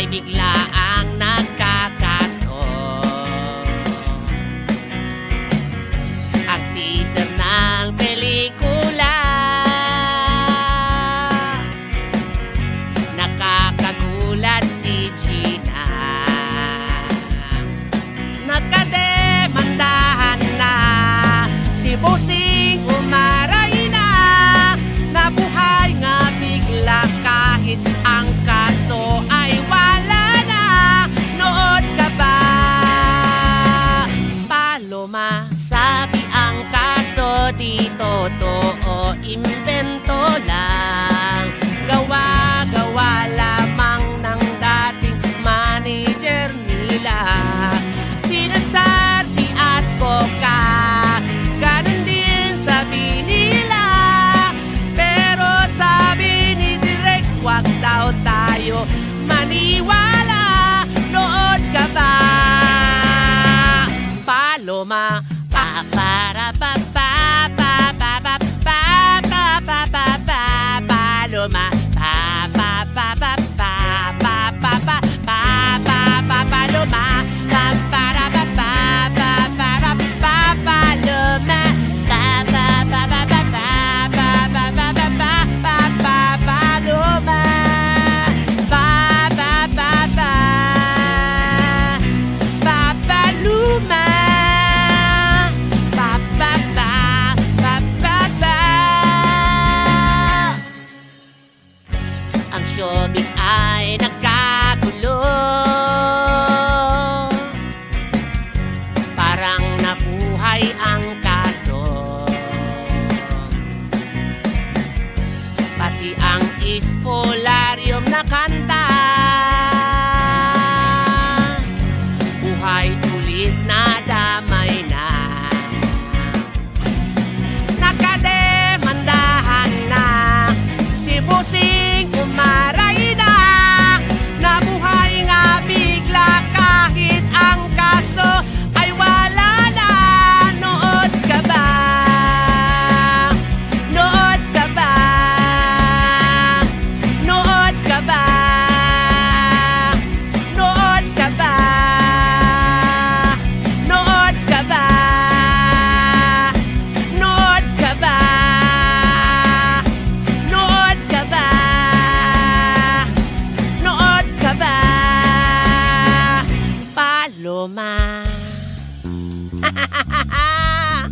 ay bigla ang nagkakaso. Ang teaser ng pelikula Nakakagulat si Gina di totoo, impento lang. Gawa-gawa lamang ng dating manager nila. Si Asar, si Aspoka, ganun din sabi nila. Pero sabi ni Direk, wag daw tayo maniwala. your business. 啊。哈哈哈哈哈